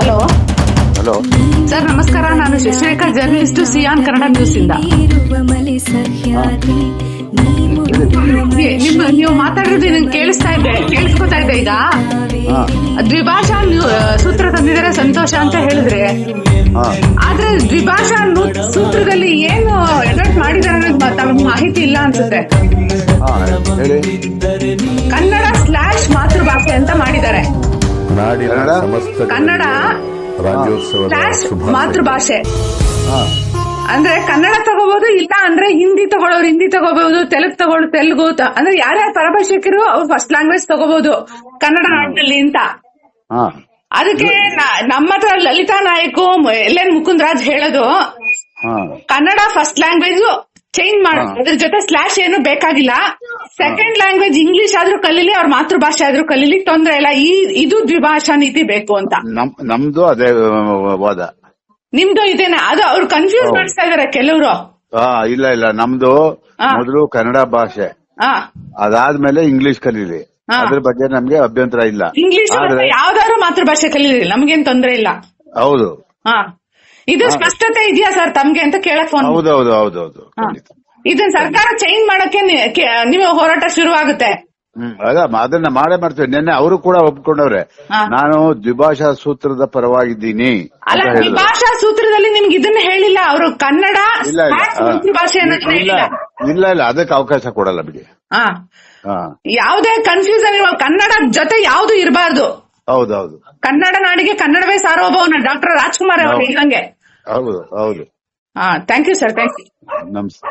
Hello? Hello. Sir ನಮಸ್ಕಾರ. ನಾನು Shashirekha journalist ಸಿಯಾನ್ ಕನ್ನಡ ನ್ಯೂಸ್ ಇಂದ ನಿಮ್ಮ ನೀವು ಮಾತಾಡೋದು ನಂಗೆ ಕೇಳಿಸ್ತಾ ಇದೆ. ಕೇಳಿಸ್ಕೊತಾ ಇದೆ ಈಗ? ದ್ವಿಭಾಷಾ ನ್ಯೂ- ಸೂತ್ರ ತಂದಿದ್ದಾರೆ ಸಂತೋಷ ಅಂತ ಹೇಳಿದ್ರೆ. ಆದ್ರೆ ದ್ವಿಭಾಷಾ ಸೂತ್ರದಲ್ಲಿ ಏನು ಎಡಟ್ ಮಾಡಿದ್ದಾರೆ ಅನ್ನೋದು ಮಾಹಿತಿ ಇಲ್ಲ ಅನ್ಸುತ್ತೆ. ಕನ್ನಡ ಸ್ಲಾಶ್ ಮಾತೃಭಾಷೆ ಅಂತ ಮಾಡಿದ್ದಾರೆ. ನಾಡಿನ ಕನ್ನಡ? ಸಮಸ್ತ ಕನ್ನಡ ರಾಜ್ಯೋತ್ಸವದ ಮಾತೃಭಾಷೆ. ಅಂದ್ರೆ ಕನ್ನಡ ತಗೋಬಹುದು ಇಲ್ಲ ಅಂದ್ರೆ ಹಿಂದಿ ತಗೊಳ್ಳೋರು ಹಿಂದಿ ತಗೋಬಹುದು ತೆಲುಗು ತಗೊಳ್ಳೋ ತೆಲುಗು ಅಂದ್ರೆ ಯಾರ್ಯಾರ ಪರಭಾಷಿಕರು ಅವ್ರು ಫಸ್ಟ್ ಲ್ಯಾಂಗ್ವೇಜ್ ತಗೋಬಹುದು ಕನ್ನಡ ನಾಡಿನಲ್ಲಿ ಅಂತ. ಅದಕ್ಕೆ ನಮ್ಮ ಹತ್ರ ಲಲಿತಾ ನಾಯಕ್ ಎಲ್ ಎನ್ ಮುಕುಂದ್ ರಾಜ್ ಹೇಳೋದು ಕನ್ನಡ ಫಸ್ಟ್ ಲ್ಯಾಂಗ್ವೇಜ್ ಚೇಂಜ್ ಮಾಡ. ಅದ್ರ ಜೊತೆ ಸ್ಲಾಶ್ ಏನು ಬೇಕಾಗಿಲ್ಲ. ಸೆಕೆಂಡ್ ಲ್ಯಾಂಗ್ವೇಜ್ ಇಂಗ್ಲಿಷ್ ಆದ್ರೂ ಕಲೀಲಿ ಅವ್ರ ಮಾತೃಭಾಷೆ ಆದ್ರೂ ಕಲೀಲಿ ತೊಂದ್ರೆ ಇಲ್ಲ. ಈ ಇದು ದ್ವಿಭಾಷಾ ನೀತಿ ಬೇಕು ಅಂತ. ನಮ್ದು ಅದೇ ವಾದ. ನಿಮ್ದು ಇದೇನಾ. ಅದು ಅವ್ರು ಕನ್ಫ್ಯೂಸ್. ಮಾಡಿಸ್ತಾ ಇದಾರೆ ಕೆಲವರು. ಇಲ್ಲ ಇಲ್ಲ. ನಮ್ದು ಮೊದಲು ಕನ್ನಡ ಭಾಷೆ. ಹಾ. ಅದಾದ್ಮೇಲೆ ಇಂಗ್ಲಿಷ್ ಕಲೀಲಿ. ಅದ್ರ ಬಗ್ಗೆ ನಮ್ಗೆ ಅಭ್ಯಂತರ ಇಲ್ಲ. ಇಂಗ್ಲಿಷ್ ಆದ್ರೆ ಯಾವ್ದಾದ್ರು ಮಾತೃಭಾಷೆ ಕಲೀಲಿ. ನಮ್ಗೇನ್ ತೊಂದ್ರೆ ಇಲ್ಲ. ಹೌದು. ಹಾ. ಇದು ಸ್ಪಷ್ಟತೆ ಇದೆಯಾ ಸರ್ ತಮ್ಗೆ ಅಂತ ಕೇಳಕ್ ಫೋನ್ ಹೌದೌದು ಹೌದೌದು ಖಂಡಿತ. ಇದನ್ನ ಸರ್ಕಾರ ಚೇಂಜ್ ಮಾಡಕ್ಕೆ ನೀವು ಹೋರಾಟ ಶುರುವಾಗುತ್ತೆ. ಅದ ಅದನ್ನ ಮಾಡೇ ಮಾಡ್ತೇವೆ. ನಿನ್ನೆ ಅವರು ಕೂಡ ಒಪ್ಕೊಂಡವ್ರೆ. ನಾನು ದ್ವಿಭಾಷಾ ಸೂತ್ರದ ಪರವಾಗಿದ್ದೀನಿ ಅಲ್ಲ ದ್ವಿಭಾಷಾ ಭಾಷಾ ಸೂತ್ರದಲ್ಲಿ ನಿಮ್ಗೆ ಇದನ್ನ ಹೇಳಿಲ್ಲ ಅವರು. ಕನ್ನಡ ಇಲ್ಲ ಇಲ್ಲ. ಮಾತೃಭಾಷೆ ಇಲ್ಲ ಇಲ್ಲ. ಇಲ್ಲ ಅದಕ್ಕೆ ಅವಕಾಶ ಕೊಡಲ್ಲ ಬಿಡಿ. ಯಾವುದೇ ಕನ್ಫ್ಯೂಸನ್ ಇರುವ ಕನ್ನಡ ಜೊತೆ ಯಾವ್ದು ಇರಬಾರ್ದು. ಹೌದೌದು. ಕನ್ನಡ ನಾಡಿಗೆ ಕನ್ನಡವೇ ಸಾರ್ವಭೌಮ. ಡಾಕ್ಟರ್ ರಾಜ್ಕುಮಾರ್ ಅವರು ಹೇಳಂಗೆ ಹೌದು ಹೌದು. ಹಾ thank you sir thank you ನಮಸ್ತೆ